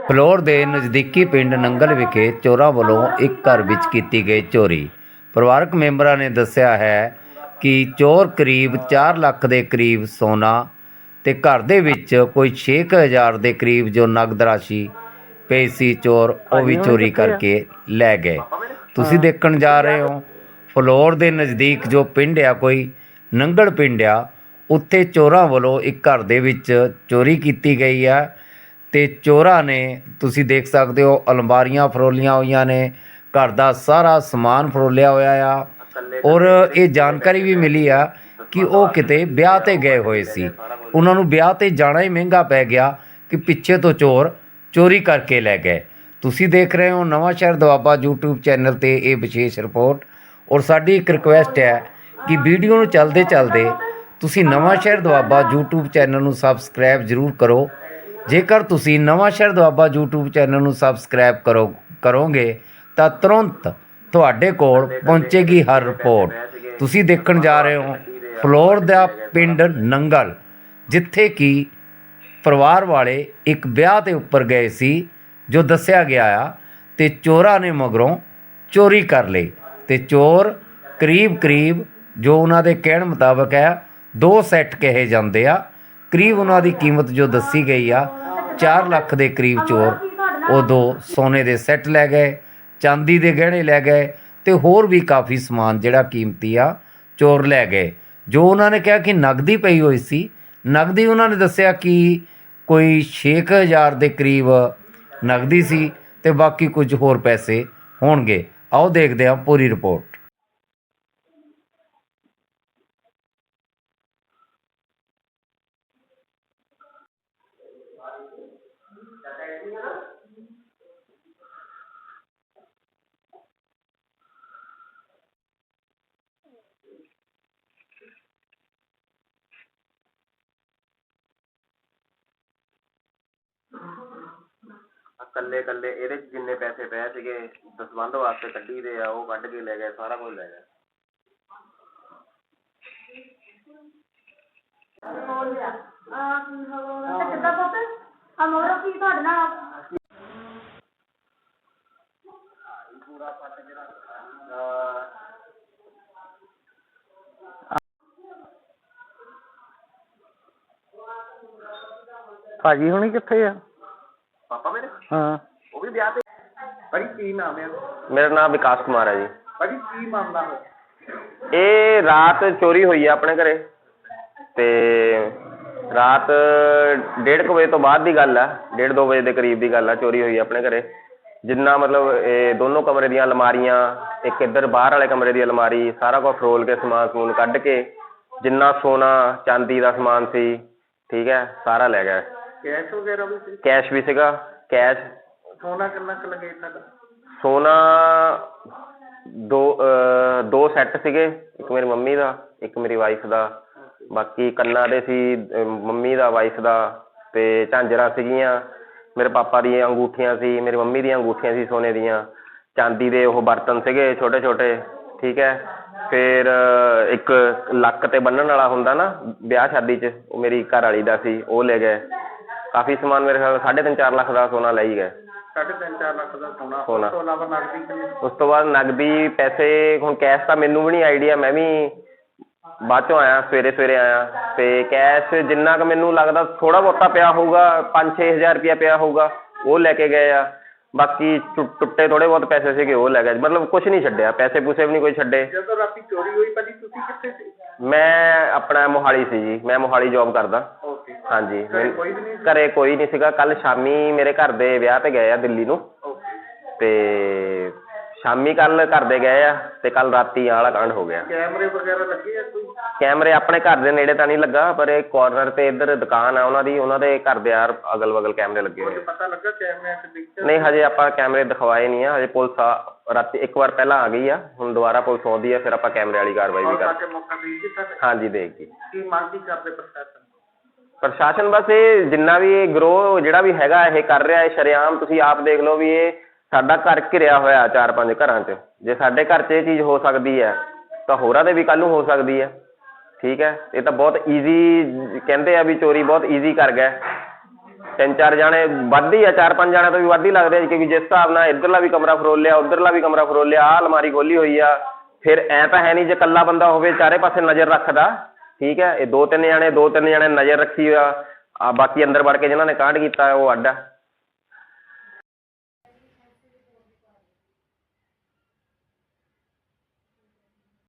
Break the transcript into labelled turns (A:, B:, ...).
A: Floor ਦੇ ਨਜ਼ਦੀਕੀ ਪਿੰਡ ਨੰਗਲ ਵਿਖੇ ਚੋਰਾਂ ਵੱਲੋਂ ਇੱਕ ਘਰ ਵਿੱਚ ਕੀਤੀ ਗਈ ਚੋਰੀ। ਪਰਿਵਾਰਕ ਮੈਂਬਰਾਂ ਨੇ ਦੱਸਿਆ ਹੈ ਕਿ ਚੋਰ ਕਰੀਬ 4 ਲੱਖ ਦੇ ਕਰੀਬ ਸੋਨਾ ਤੇ ਘਰ ਦੇ ਵਿੱਚ ਕੋਈ 6000 ਦੇ ਕਰੀਬ ਜੋ ਨਗਦ ਰਾਸ਼ੀ ਪਈ ਸੀ ਚੋਰ ਉਹ ਵੀ ਚੋਰੀ ਕਰਕੇ ਲੈ ਗਏ। ਤੁਸੀਂ ਦੇਖਣ ਜਾ ਰਹੇ ਹੋ ਫਲੋਰ ਦੇ ਨਜ਼ਦੀਕ ਜੋ ਪਿੰਡ ਆ ਕੋਈ ਨੰਗਲ ਪਿੰਡ ਆ ਉੱਥੇ ਚੋਰਾਂ ਵੱਲੋਂ ਇੱਕ ਘਰ ਦੇ ਵਿੱਚ ਚੋਰੀ ਕੀਤੀ ਗਈ ਆ। ਤੇ ਚੋਰਾਂ ਨੇ, ਤੁਸੀਂ ਦੇਖ ਸਕਦੇ ਹੋ, ਅਲਮਾਰੀਆਂ ਫਰੋਲੀਆਂ ਹੋਈਆਂ ਨੇ, ਘਰ ਦਾ ਸਾਰਾ ਸਮਾਨ ਫਰੋਲਿਆ ਹੋਇਆ ਆ। ਔਰ ਇਹ ਜਾਣਕਾਰੀ ਵੀ ਮਿਲੀ ਆ ਕਿ ਉਹ ਕਿਤੇ ਵਿਆਹ ਤੇ ਗਏ ਹੋਏ ਸੀ। ਉਹਨਾਂ ਨੂੰ ਵਿਆਹ ਤੇ ਜਾਣਾ ਹੀ ਮਹਿੰਗਾ ਪੈ ਗਿਆ ਕਿ ਪਿੱਛੇ ਤੋਂ ਚੋਰ ਚੋਰੀ ਕਰਕੇ ਲੈ ਗਏ। ਤੁਸੀਂ ਦੇਖ ਰਹੇ ਹੋ ਨਵਾਂ ਸ਼ਹਿਰ ਦੁਆਬਾ YouTube ਚੈਨਲ ਤੇ ਇਹ ਵਿਸ਼ੇਸ਼ ਰਿਪੋਰਟ। ਔਰ ਸਾਡੀ ਇੱਕ ਰਿਕੁਐਸਟ ਹੈ ਕਿ ਵੀਡੀਓ ਨੂੰ ਚੱਲਦੇ ਚੱਲਦੇ ਤੁਸੀਂ Nawanshahr Doaba YouTube channel ਨੂੰ ਸਬਸਕ੍ਰਾਈਬ ਜ਼ਰੂਰ ਕਰੋ। ਜੇਕਰ ਤੁਸੀਂ Nawanshahr Doaba YouTube channel ਨੂੰ ਸਬਸਕ੍ਰਾਈਬ ਕਰੋ ਕਰੋਗੇ ਤਾਂ ਤੁਰੰਤ ਤੁਹਾਡੇ ਕੋਲ ਪਹੁੰਚੇਗੀ ਹਰ ਰਿਪੋਰਟ। ਤੁਸੀਂ ਦੇਖਣ ਜਾ ਰਹੇ ਹੋ ਫਲੋਰ ਦਾ ਪਿੰਡ ਨੰਗਲ ਜਿੱਥੇ ਕਿ ਪਰਿਵਾਰ ਵਾਲੇ ਇੱਕ ਵਿਆਹ ਦੇ ਉੱਪਰ ਗਏ ਸੀ ਜੋ ਦੱਸਿਆ ਗਿਆ ਆ ਤੇ ਚੋਰਾਂ ਨੇ ਮਗਰੋਂ ਚੋਰੀ ਕਰ ਲਈ। ਤੇ ਚੋਰ ਕਰੀਬ ਕਰੀਬ ਜੋ ਉਹਨਾਂ ਦੇ ਕਹਿਣ ਮੁਤਾਬਕ ਹੈ ਦੋ ਸੈੱਟ ਕਹੇ ਜਾਂਦੇ ਆ। ਕਰੀਬ ਉਹਨਾਂ ਦੀ ਕੀਮਤ ਜੋ ਦੱਸੀ ਗਈ ਆ 4 ਲੱਖ ਦੇ ਕਰੀਬ ਚੋਰ ਉਹ ਦੋ ਸੋਨੇ ਦੇ ਸੈੱਟ ਲੈ ਗਏ, ਚਾਂਦੀ ਦੇ ਗਹਿਣੇ ਲੈ ਗਏ ਤੇ ਹੋਰ ਵੀ ਕਾਫੀ ਸਮਾਨ ਜਿਹੜਾ ਕੀਮਤੀ ਆ, ਚੋਰ ਲੈ ਗਏ। ਜੋ ਉਹਨਾਂ ਨੇ ਕਿਹਾ ਕਿ ਨਗਦੀ ਪਈ ਹੋਈ ਸੀ, ਨਗਦੀ ਉਹਨਾਂ ਨੇ ਦੱਸਿਆ ਕਿ ਕੋਈ 6000 ਦੇ ਕਰੀਬ ਨਗਦੀ ਸੀ ਤੇ ਬਾਕੀ ਕੁਝ ਹੋਰ ਪੈਸੇ ਹੋਣਗੇ। ਆਓ ਦੇਖਦੇ ਹਾਂ ਪੂਰੀ ਰਿਪੋਰਟ।
B: ਕੱਲੇ ਕੱਲੇ ਇਹਦੇ ਚ ਜਿੰਨੇ ਪੈਸੇ ਪਏ ਸੀਗੇ, ਦਸਵੰਧ ਵਾਸਤੇ ਕੱਢੀ ਦੇ ਆ, ਉਹ ਕੱਢ ਕੇ ਲੈ ਗਏ, ਸਾਰਾ ਕੁਝ ਲੈ ਗਏ।
C: ਕਿੱਦਾਂ ਪੁੱਤ ਆ ਮੋਰੋ ਕੀ ਤੁਹਾਡੇ ਨਾਲ
D: ਭਾਜੀ ਹੁਣੀ ਕਿੱਥੇ ਆ? ਹਾਂ।
B: ਉਹ ਵੀ ਵਿਆਹ ਤੇ। ਭਾਜੀ ਕੀ ਨਾਮ ਹੈ
E: ਮੇਰਾ ਨਾਮ ਵਿਕਾਸ ਕੁਮਾਰ ਹੈ ਜੀ।
B: ਭਾਜੀ ਕੀ ਮਾਮਲਾ ਹੈ
E: ਇਹ ਰਾਤ ਚੋਰੀ ਹੋਈ ਹੈ ਆਪਣੇ ਘਰੇ। ਤੇ ਰਾਤ 1:30 ਵਜੇ ਤੋਂ ਬਾਅਦ ਦੀ ਗੱਲ ਹੈ 1:30 ਵਜੇ ਦੇ ਕਰੀਬ ਦੀ ਗੱਲ ਹੈ ਚੋਰੀ ਹੋਈ ਹੈ ਆਪਣੇ ਘਰੇ। ਜਿੰਨਾ ਮਤਲਬ ਇਹ ਦੋਨੋਂ ਕਮਰੇ ਦੀਆਂ ਅਲਮਾਰੀਆਂ ਇੱਕ ਇੱਧਰ ਬਾਹਰ ਵਾਲੇ ਕਮਰੇ ਦੀ ਅਲਮਾਰੀ ਸਾਰਾ ਕੁਝ ਫਰੋਲ ਕੇ ਸਮਾਨ ਸਮੂਨ ਕੱਢ ਕੇ ਜਿੰਨਾ ਸੋਨਾ ਚਾਂਦੀ ਦਾ ਸਮਾਨ ਸੀ ਠੀਕ ਹੈ ਸਾਰਾ ਲੈ ਗਏ
B: ਕੈਸ਼ ਵਗੈਰਾ ਵੀ ਸੀ?
E: ਕੈਸ਼ ਵੀ ਸੀਗਾ। ਕੈਸ਼
B: ਸੋਨਾ ਕਿੰਨਾ ਕੁ ਲੱਗੇ ਇਹਨਾਂ ਦਾ
E: ਸੋਨਾ ਦੋ ਦੋ ਸੈੱਟ ਸੀਗੇ ਇੱਕ ਮੇਰੀ ਮੰਮੀ ਦਾ ਇੱਕ ਮੇਰੀ ਵਾਈਫ ਦਾ। ਬਾਕੀ ਕੰਨਾਂ ਦੇ ਸੀ ਮੰਮੀ ਦਾ ਵਾਈਫ ਦਾ ਤੇ ਝਾਂਜਰਾਂ ਸੀਗੀਆਂ। ਮੇਰੇ ਪਾਪਾ ਦੀਆਂ ਅੰਗੂਠੀਆਂ ਸੀ ਮੇਰੀ ਮੰਮੀ ਦੀਆਂ ਅੰਗੂਠੀਆਂ ਸੀ ਸੋਨੇ ਦੀਆਂ। ਚਾਂਦੀ ਦੇ ਉਹ ਬਰਤਨ ਸੀਗੇ ਛੋਟੇ ਛੋਟੇ ਠੀਕ ਹੈ। ਫਿਰ ਇੱਕ ਲੱਕ ਤੇ ਬੰਨਣ ਵਾਲਾ ਹੁੰਦਾ ਨਾ ਵਿਆਹ ਸ਼ਾਦੀ 'ਚ ਉਹ ਮੇਰੀ ਘਰ ਵਾਲੀ ਦਾ ਸੀ ਉਹ ਲੈ ਗਏ। ਕਾਫੀ ਸਮਾਨ ਮੇਰੇ ਖਿਆਲ 3.5 4 ਲੱਖ ਦਾ ਸੋਨਾ ਲੈ ਹੀ ਗਏ।
B: ਸਾਢੇ ਤਿੰਨ ਚਾਰ ਲੱਖ ਦਾ ਸੋਨਾ।
E: ਸੋਨਾ।
B: ਉਸ ਤੋਂ ਇਲਾਵਾ ਨਗਦੀ ਕਿੰਨੀ
E: ਉਸ ਤੋਂ ਬਾਅਦ ਨਗਦੀ ਪੈਸੇ ਹੁਣ ਕੈਸ਼ ਤਾਂ ਮੈਨੂੰ ਵੀ ਨਹੀਂ ਆਈਡੀਆ ਮੈਂ ਵੀ ਬਾਅਦ ਚੋਂ ਆਇਆ ਸਵੇਰੇ ਸਵੇਰੇ ਆਇਆ। ਤੇ ਕੈਸ਼ ਜਿੰਨਾ ਕੁ ਮੈਨੂੰ ਲੱਗਦਾ ਥੋੜਾ ਬਹੁਤਾ ਪਿਆ ਹੋਊਗਾ 5-6000 ਰੁਪਇਆ ਪਿਆ ਹੋਊਗਾ ਉਹ ਲੈ ਕੇ ਗਏ ਆ। ਬਾਕੀ ਟੁ- ਟੁੱਟੇ ਥੋੜੇ ਬਹੁਤ ਪੈਸੇ ਸੀਗੇ ਉਹ ਲੈ ਗਏ। ਮਤਲਬ ਕੁਝ ਨਹੀਂ ਛੱਡਿਆ ਪੈਸੇ ਪੂਸੇ ਵੀ ਨਹੀਂ ਕੋਈ ਛੱਡੇ।
B: ਜਦੋਂ ਰਾਤੀ ਚੋਰੀ ਹੋਈ ਭਾਜੀ ਤੁਸੀਂ ਕਿੱਥੇ ਸੀ?
E: ਮੈਂ ਆਪਣਾ ਮੋਹਾਲੀ ਸੀ ਜੀ ਮੈਂ ਮੋਹਾਲੀ ਜੌਬ ਕਰਦਾ। ਹਾਂਜੀ।
B: ਘਰੇ ਕੋਈ ਵੀ ਨਹੀਂ ਸੀ?
E: ਘਰੇ ਕੋਈ ਨਹੀਂ ਸੀਗਾ। ਕੱਲ ਸ਼ਾਮੀ ਮੇਰੇ ਘਰ ਦੇ ਵਿਆਹ ਤੇ ਗਏ ਆ ਦਿੱਲੀ ਨੂੰ।
B: ਓਕੇ
E: ਤੇ ਸ਼ਾਮੀ ਕੱਲ ਘਰ ਦੇ ਗਏ ਆ ਤੇ ਕੱਲ ਰਾਤੀ ਆਹ ਵਾਲਾ ਕਾਂਡ ਹੋ ਗਿਆ।
B: ਕੈਮਰੇ ਵਗੈਰਾ ਲੱਗੇ ਆ ਕੋਈ?
E: ਕੈਮਰੇ ਆਪਣੇ ਘਰ ਦੇ ਨੇੜੇ ਤਾਂ ਨਹੀਂ ਲੱਗਾ ਪਰ ਇਹ ਕਾਰਨਰ ਤੇ ਇੱਧਰ ਦੁਕਾਨ ਆ ਉਹਨਾਂ ਦੀ ਉਹਨਾਂ ਦੇ ਘਰ ਦੇ ਯਾਰ ਅਗਲ ਬਗਲ ਕੈਮਰੇ ਲੱਗੇ ਹੋਏ
B: ਕੁਝ
E: ਆ।
B: ਪਤਾ ਲੱਗਾ ਕੈਮਰਿਆਂ ਤੇ ਪਿਕਚਰ
E: ਨਹੀਂ ਹਜੇ ਆਪਾਂ ਕੈਮਰੇ ਦਿਖਵਾਏ ਨਹੀਂ ਆ। ਹਜੇ ਪੁਲਿਸ ਆ ਰਾਤੀ ਇੱਕ ਵਾਰ ਪਹਿਲਾਂ ਆ ਗਈ ਆ। ਹੁਣ ਦੁਬਾਰਾ ਪੁਲਿਸ ਆਉਂਦੀ ਆ ਫਿਰ ਆਪਾਂ ਕੈਮਰੇ ਵਾਲੀ ਕਾਰਵਾਈ ਵੀ
B: ਔਰ
E: ਕਰ
B: ਕੇ ਮੌਕਾ ਦੇ ਦਿੱਤਾ ਤੇ
E: ਹਾਂਜੀ ਦੇਖ ਜੀ
B: ਕੀ ਮੰਗ ਕੀ ਕਰਦੇ ਪ੍ਰਸ਼ਾਸਨ?
E: ਪ੍ਰਸ਼ਾਸਨ ਬਸ ਇਹ ਜਿੰਨਾ ਵੀ ਇਹ ਗਰੋਹ ਜਿਹੜਾ ਵੀ ਹੈਗਾ, ਇਹ ਕਰ ਰਿਹਾ ਹੈ ਸ਼ਰੇਆਮ ਤੁਸੀਂ ਆਪ ਦੇਖ ਲਓ ਵੀ ਇਹ ਸਾਡਾ ਘਰ ਘਿਰਿਆ ਹੋਇਆ ਚਾਰ ਪੰਜ ਘਰਾਂ 'ਚ। ਜੇ ਸਾਡੇ ਘਰ 'ਚ ਇਹ ਚੀਜ਼ ਹੋ ਸਕਦੀ ਹੈ, ਤਾਂ ਹੋਰਾਂ ਦੇ ਵੀ ਕੱਲ੍ਹ ਨੂੰ ਹੋ ਸਕਦੀ ਹੈ। ਠੀਕ ਹੈ? ਇਹ ਤਾਂ ਬਹੁਤ ਈਜ਼ੀ ਕਹਿੰਦੇ ਆ ਵੀ ਚੋਰੀ ਬਹੁਤ ਈਜ਼ੀ ਕਰ ਗਏ ਤਿੰਨ ਚਾਰ ਜਾਣੇ ਵੱਧ ਹੀ ਆ, ਚਾਰ ਪੰਜ ਜਾਣੇ ਤੋਂ ਵੀ ਵੱਧ ਹੀ ਲੱਗਦੇ ਆ, ਕਿਉਂਕਿ ਜਿਸ ਹਿਸਾਬ ਨਾਲ ਇੱਧਰਲਾ ਵੀ ਕਮਰਾ ਫਰੋਲਿਆ ਉੱਧਰਲਾ ਵੀ ਕਮਰਾ ਫਰੋਲਿਆ ਆਹ ਅਲਮਾਰੀ ਖੋਲੀ ਹੋਈ ਆ। ਫਿਰ ਐ ਤਾਂ ਹੈ ਨਹੀਂ ਜੇ ਇਕੱਲਾ ਬੰਦਾ ਹੋਵੇ, ਚਾਰੇ ਪਾਸੇ ਨਜ਼ਰ ਰੱਖਦਾ। ਠੀਕ ਹੈ, ਇਹ ਦੋ ਤਿੰਨ ਜਾਣੇ, ਦੋ ਤਿੰਨ ਜਾਣੇ ਨਜ਼ਰ ਰੱਖੀ ਆ ਆ ਬਾਕੀ ਅੰਦਰ ਵੜ ਕੇ ਜਿਨ੍ਹਾਂ ਨੇ ਕਾਂਡ ਕੀਤਾ, ਉਹ ਅੱਡ ਆ।